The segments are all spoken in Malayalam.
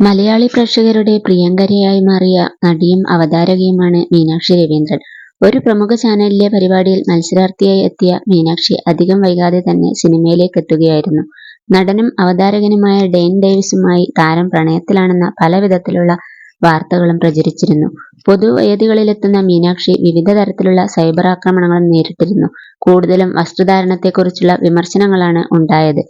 മലയാളി പ്രേക്ഷകരുടെ പ്രിയങ്കരയായി മാറിയ നടിയും അവതാരകയുമാണ് മീനാക്ഷി രവീന്ദ്രൻ. ഒരു പ്രമുഖ ചാനലിലെ പരിപാടിയിൽ മത്സരാർത്ഥിയായി എത്തിയ മീനാക്ഷി അധികം വൈകാതെ തന്നെ സിനിമയിലേക്ക് എത്തുകയായിരുന്നു. നടനും അവതാരകനുമായ ഡെയിൻ ഡേവിസുമായി താരം പ്രണയത്തിലാണെന്ന പല വിധത്തിലുള്ള വാർത്തകളും പ്രചരിച്ചിരുന്നു. പൊതുവേദികളിലെത്തുന്ന മീനാക്ഷി വിവിധ തരത്തിലുള്ള സൈബർ ആക്രമണങ്ങളും നേരിട്ടിരുന്നു. കൂടുതലും വസ്ത്രധാരണത്തെക്കുറിച്ചുള്ള വിമർശനങ്ങളാണ് ഉണ്ടായത്.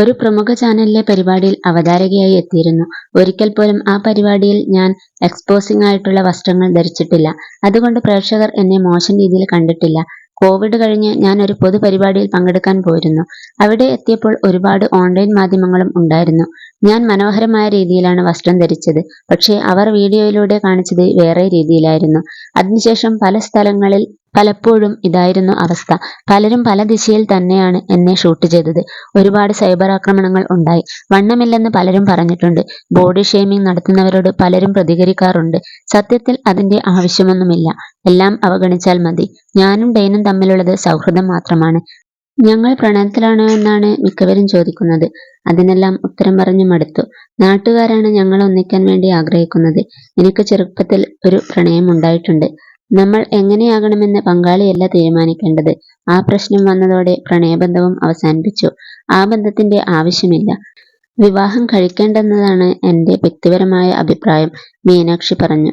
ഒരു പ്രമുഖ ചാനലിലെ പരിപാടിയിൽ അവതാരകയായി എത്തിയിരുന്നു. ഒരിക്കൽ പോലും ആ പരിപാടിയിൽ ഞാൻ എക്സ്പോസിംഗ് ആയിട്ടുള്ള വസ്ത്രങ്ങൾ ധരിച്ചിട്ടില്ല. അതുകൊണ്ട് പ്രേക്ഷകർ എന്നെ മോശം രീതിയിൽ കണ്ടിട്ടില്ല. കോവിഡ് കഴിഞ്ഞ് ഞാൻ ഒരു പൊതുപരിപാടിയിൽ പങ്കെടുക്കാൻ പോയിരുന്നു. അവിടെ എത്തിയപ്പോൾ ഒരുപാട് ഓൺലൈൻ മാധ്യമങ്ങളും ഉണ്ടായിരുന്നു. ഞാൻ മനോഹരമായ രീതിയിലാണ് വസ്ത്രം ധരിച്ചത്. പക്ഷേ അവർ വീഡിയോയിലൂടെ കാണിച്ചത് വേറെ രീതിയിലായിരുന്നു. അതിനുശേഷം പല സ്ഥലങ്ങളിൽ പലപ്പോഴും ഇതായിരുന്നു അവസ്ഥ. പലരും പല ദിശയിൽ തന്നെയാണ് എന്നെ ഷൂട്ട് ചെയ്തത്. ഒരുപാട് സൈബർ ആക്രമണങ്ങൾ ഉണ്ടായി. വണ്ണമില്ലെന്ന് പലരും പറഞ്ഞിട്ടുണ്ട്. ബോഡി ഷേമിംഗ് നടത്തുന്നവരോട് പലരും പ്രതികരിക്കാറുണ്ട്. സത്യത്തിൽ അതിന്റെ ആവശ്യമൊന്നുമില്ല. എല്ലാം അവഗണിച്ചാൽ മതി. ഞാനും ഡെയ്നും തമ്മിലുള്ളത് സൗഹൃദം മാത്രമാണ്. ഞങ്ങൾ പ്രണയത്തിലാണോ എന്നാണ് മിക്കവരും ചോദിക്കുന്നത്. അതിനെല്ലാം ഉത്തരം പറഞ്ഞു മടുത്തു. നാട്ടുകാരാണ് ഞങ്ങൾ ഒന്നിക്കാൻ വേണ്ടി ആഗ്രഹിക്കുന്നത്. എനിക്ക് ചെറുപ്പത്തിൽ ഒരു പ്രണയം ഉണ്ടായിട്ടുണ്ട്. നമ്മൾ എങ്ങനെയാകണമെന്ന് പങ്കാളിയല്ല തീരുമാനിക്കേണ്ടത്. ആ പ്രശ്നം വന്നതോടെ പ്രണയബന്ധവും അവസാനിപ്പിച്ചു. ആ ബന്ധത്തിന്റെ ആവശ്യമില്ല. വിവാഹം കഴിക്കേണ്ടെന്നതാണ് എന്റെ വ്യക്തിപരമായ അഭിപ്രായം മീനാക്ഷി പറഞ്ഞു.